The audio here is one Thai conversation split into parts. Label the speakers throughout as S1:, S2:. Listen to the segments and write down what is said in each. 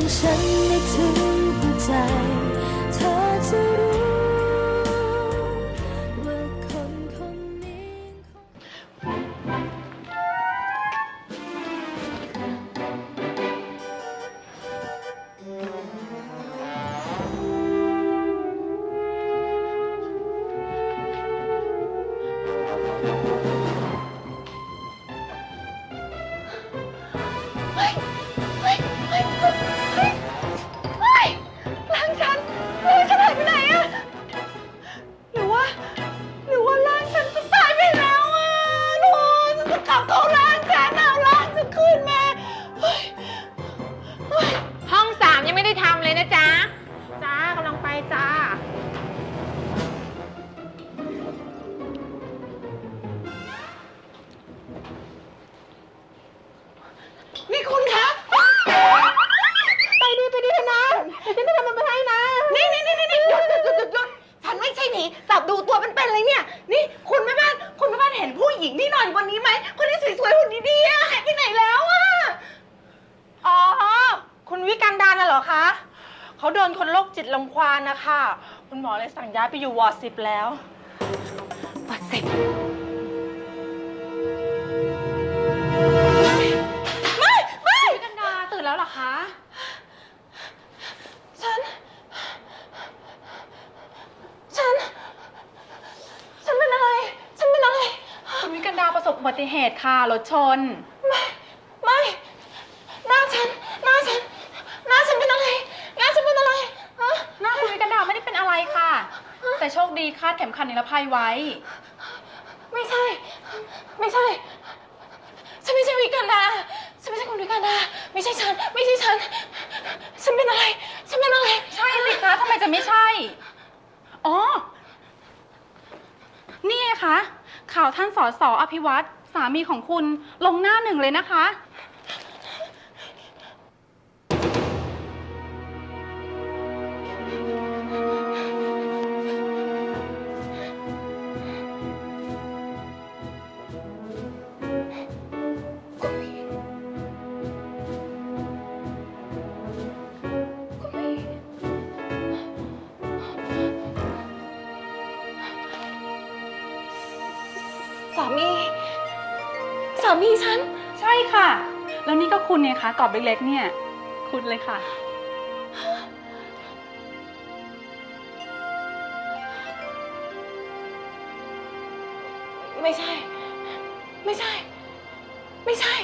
S1: ของฉันไม่ถึงหัวใจ เธอจะรู้
S2: กัน
S3: ดา
S2: น่ะเห
S4: รอคะเขาโดนคนโรคจิตลังควานนะคะคุณหมอเลยสั่งย้ายไปอยู่วอร์ดสิบแล้ว
S2: วัดเสร็จไม่ไม่
S4: กันดาตื่นแล้วเหรอคะ
S2: ฉัน ฉัน ฉันเป็นอะไร ฉันเป็นอะไร
S4: คุณวิกันดาประสบอุบัติเหตุค่ะรถชน
S2: ไม่ ไม่ หน้าฉัน หน้าฉัน หน้าฉันเป็นอะไร หน้าฉันเป็นอะไรฮะ
S4: หน้าคุณวิกันดาไม่ได้เป็นอะไรค่ะ แต่โชคดี คาดเข็มขัดนิรภัยไว้
S2: ไม่ใช่ ไม่ใช่ ฉันไม่ใช่วิกันดาฉันไม่ใช่คุณวิกันดาไม่ใช่ฉัน ไม่ใช่ฉัน ฉันเป็นอะไร ฉันเป็นอะไร
S4: ใช่สิคะทำไมจะไม่ใช่ อ๋อ นี่ไงคะ ข่าวท่านสอสออภิวัตรสามีของคุณลงหน้าหนึ่งเลยนะคะา
S2: มีฉัน
S4: ใช่ค่ะ แล้วนี่ก็คุณไงคะกรอบเล็กๆเนี่ย คุณเลยค่ะ
S2: ไม่ใช่ ไม่ใช่ ไม่ใช่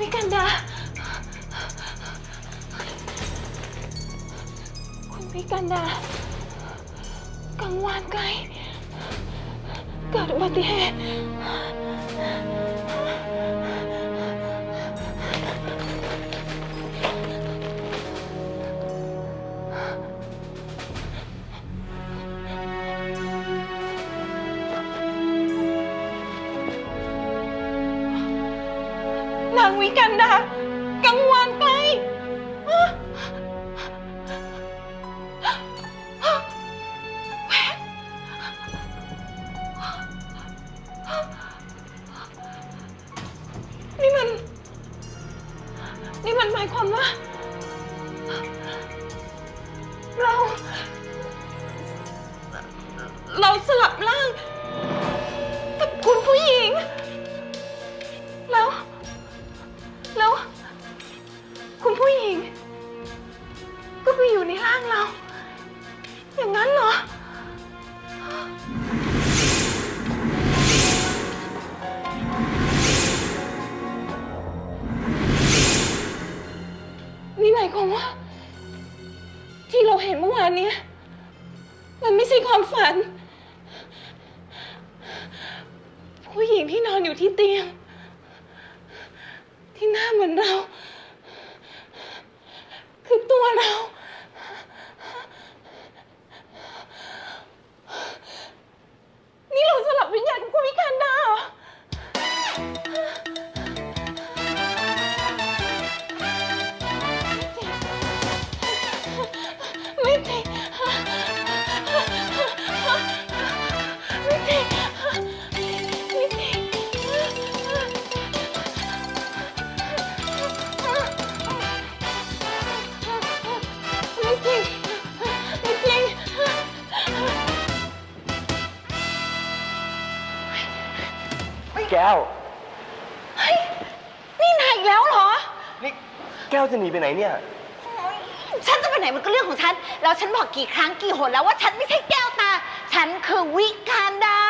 S4: วิกันดา คุณวิกันดา กังวานานไก
S2: ลเกิดอุบัติเหตุ กันดากังวานไกลนี่มัน นี่มันหมายความว่า เรา เราสลับาเห็นเมื่อวานเนี้ยมันไม่ใช่ความฝัน ผู้หญิงที่นอนอยู่ที่เตียง ที่หน้าเหมือนเรา คือตัวเรา
S5: แก้ว
S1: เฮ้ย นี่นายอีกแล้วเหรอ
S5: นี่แก้วจะหนีไปไหนเนี่ย
S1: โอ๊ยฉันจะไปไหนมันก็เรื่องของฉัน แล้วฉันบอกกี่ครั้งกี่หนแล้วว่าฉันไม่ใช่แก้วตา ฉันคือวิการดา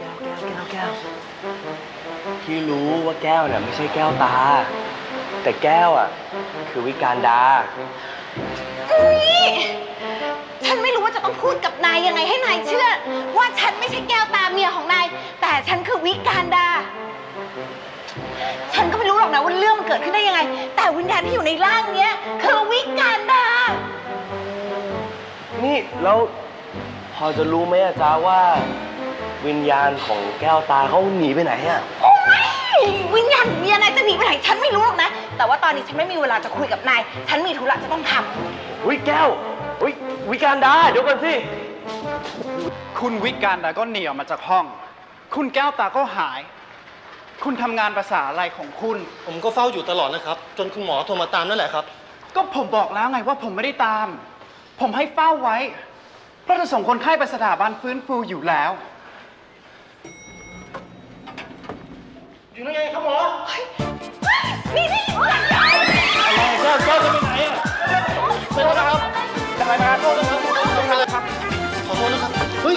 S5: แก้วแก้วแก้วพี่รู้ว่าแก้วเนี่ยไม่ใช่แก้วตา แต่แก้วอะ คือวิการดา
S1: นี่ฉันไม่รู้ว่าจะต้องพูดกับนายยังไงให้นายเชื่อ ว่าฉันไม่ใช่แก้วตาเมียของนายแต่ ฉันคือวิการดา ฉันก็ไม่รู้หรอกนะว่าเรื่องมันเกิดขึ้นได้ยังไง แต่วิญญาณที่อยู่ในร่างเนี้ยคือวิการดา
S5: นี่แล้วพอจะรู้ไหมอาจารย์ว่า วิญญาณของแก้วตาเขาหนีไปไหนอะ
S1: โอ๊ยวิญญาณเมียนายจะหนีไปไหนฉันไม่รู้หรอกนะ แต่ว่าตอนนี้ฉันไม่มีเวลาจะคุยกับนาย ฉันมีธุระจะต้องทำ
S5: อุ้ยแก้วอุ้ยวิการดาเดี๋ยวก่อนสิ
S6: คุณวิการดาก็หนีออกมาจากห้อง คุณแก้วตาก็หาย คุณทำงานภาษาอะไรของคุณ
S7: ผมก็เฝ้าอยู่ตลอดนะครับ จนคุณหมอโทรมาตามนั่นแหละครับ
S6: ก็ผมบอกแล้วไงว่าผมไม่ได้ตาม ผมให้เฝ้าไว้ เพราะจะส่งคนไข้ไปสถาบันฟื้นฟูอยู่แล้ว
S7: อยู่นั่นไงครับหมอ
S1: นี่นี่
S7: แก้วแก้วจะไปไหนอะไปแล้วนะครับจะไปมาโทษนะครับต้องมาเลยครับขอโทษนะครับเฮ้ย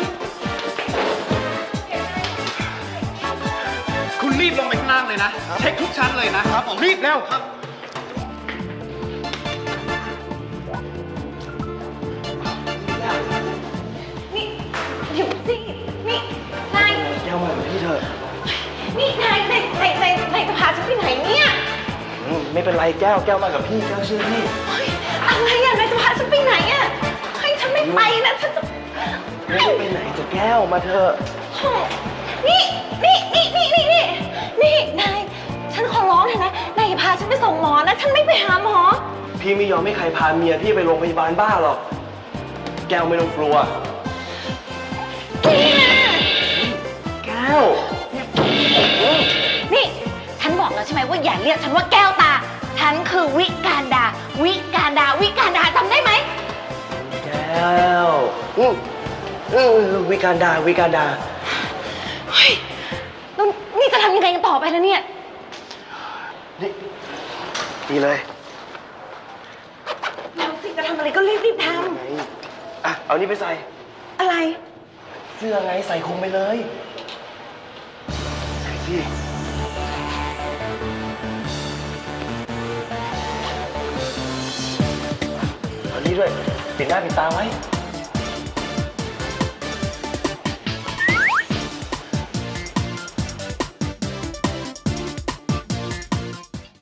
S6: รีบลงไปข้างล่างเลยนะ เช็คทุกชั้นเลยนะครับ
S7: ผมรีบแล้วครับ
S1: นี่หยุดสินี่นาย
S5: แก้วมากับพี่เถอะ
S1: นี่นายนายนายนายนายจะพาฉันไปไหนเนี่ย
S5: อืมไม่เป็นไรแก้วแก้วมากับพี่แก้วเชื่อพี่
S1: เฮ้ยอะไรอะนายจะพาฉันไปไหนอะให้ฉันไม่ไปนะฉันจะ
S5: ไม่ได้ไปไหนจะแก้วมาเถอะ
S1: นี่นี่นี่นี่นี่นี่ นี่นาย ฉันขอร้องเถอะนะ นายอย่าพาฉันไปส่งหมอนะ ฉันไม่ไปหาหมอ
S5: พี่ไม่ยอมให้ใครพาเมียพี่ไปโรงพยาบาลบ้าหรอก แก้วไม่ต้องกลัว แก้ว
S1: นี่ ฉันบอกแล้วใช่ไหมว่าอย่าเรียกฉันว่าแก้วตา ฉันคือวิการดา วิการดา วิการดาจำได้ไหม
S5: แก้วอืออือวิการดา วิการดา
S1: เฮ้ยแล้ว นี่จะทำยังไงกันต่อไปแล้วเนี่ย
S5: นี่ดีเลย
S1: แล้วสิจะทำอะไรก็รีบรีบๆท
S5: ไงอะ เอานี่ไปใส่ำ
S1: อะไร
S5: เสื้อไงใส่คลุมไปเลย ใส่สิเอานี่ด้วยปิดหน้าปิดตาไว้